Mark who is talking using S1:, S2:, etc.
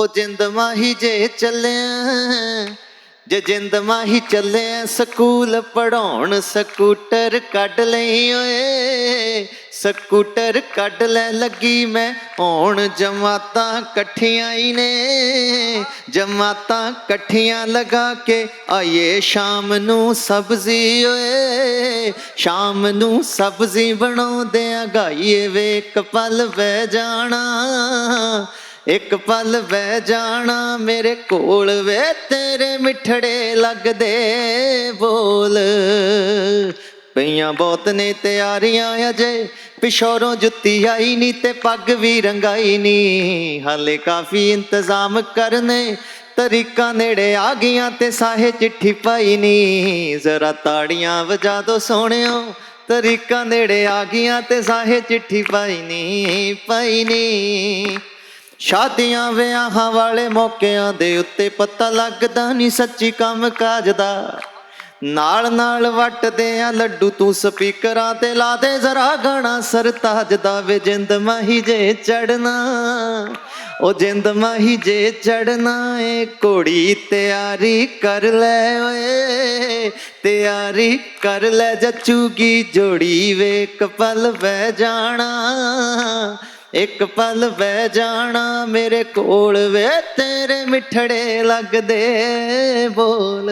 S1: ਹੋ ਜਿੰਦ ਮਾਹੀ ਜੇ ਚੱਲਿਆ, ਜੇ ਜਿੰਦ ਮਾਹੀ ਚੱਲਿਆ, ਸਕੂਲ ਪੜਾਉਣ ਸਕੂਟਰ ਕੱਢ ਲਈ ਓਏ, ਸਕੂਟਰ ਕੱਢ ਲੈ ਲੱਗੀ ਮੈਂ, ਹੁਣ ਜਮਾਤਾਂ ਇਕੱਠੀਆਂ ਹੀ ਨੇ, ਜਮਾਤਾਂ ਇਕੱਠੀਆਂ ਲਗਾ ਕੇ ਆਈਏ ਸ਼ਾਮ ਨੂੰ ਸਬਜ਼ੀ ਓਏ, ਸ਼ਾਮ ਨੂੰ ਸਬਜ਼ੀ ਬਣਾਉਂਦੇ ਆ ਗਾਈਏ ਵੇ ਇੱਕ ਪਲ ਬਹਿ ਜਾਣਾ ਇੱਕ ਪਲ ਬਹਿ ਜਾਣਾ ਮੇਰੇ ਕੋਲ ਵੇ, ਤੇਰੇ ਮਿੱਠੜੇ ਲੱਗਦੇ ਬੋਲ। ਪਈਆਂ ਬਹੁਤ ਨੇ ਤਿਆਰੀਆਂ ਅਜੇ, ਪਿਸ਼ੋਰੋਂ ਜੁੱਤੀ ਆਈ ਨਹੀਂ ਤੇ ਪੱਗ ਵੀ ਰੰਗਾਈ ਨਹੀਂ ਹਾਲੇ ਕਾਫੀ ਇੰਤਜ਼ਾਮ ਕਰਨੇ, ਤਰੀਕਾਂ ਨੇੜੇ ਆ ਗਈਆਂ ਤੇ ਸਾਹੇ ਚਿੱਠੀ ਪਾਈ ਨਹੀਂ ਜ਼ਰਾ ਤਾੜੀਆਂ ਵਜਾ ਦੋ ਸੋਹਣਿਓ, ਤਰੀਕਾਂ ਨੇੜੇ ਆ ਗਈਆਂ ਤੇ ਸਾਹੇ ਚਿੱਠੀ ਪਾਈ ਨਹੀਂ ਪਾਈ ਨਹੀਂ ਸ਼ਾਦੀਆਂ ਵਿਆਹਾਂ ਵਾਲੇ ਮੌਕਿਆਂ ਦੇ ਉੱਤੇ ਪਤਾ ਲੱਗਦਾ ਨਹੀਂ ਸੱਚੀ ਕੰਮ ਕਾਜ ਦਾ। ਨਾਲ ਨਾਲ ਵੱਟਦੇ ਆ ਲੱਡੂ ਤੂੰ ਸਪੀਕਰਾਂ ਤੇ ਲਾ ਦੇ ਜ਼ਰਾ ਗਾਣਾ ਸਰਤਾਜ ਦਾ ਵੇ ਜਿੰਦ ਮਾਹੀ ਜੇ ਚੜਨਾ ਉਹ ਜਿੰਦ ਮਾਹੀ ਜੇ ਚੜਨਾ ਏ ਕੋੜੀ ਤਿਆਰੀ ਕਰ ਲੈ ਓਏ। ਤਿਆਰੀ ਕਰ ਲੈ ਜੱਚੂਗੀ ਜੋੜੀ ਵੇ ਇੱਕ ਪਲ ਬਹਿ ਜਾਣਾ। ਇੱਕ ਪਲ ਬਹਿ ਜਾਣਾ ਮੇਰੇ ਕੋਲ ਵੇ ਤੇਰੇ ਮਿੱਠੜੇ ਲੱਗਦੇ ਬੋਲ।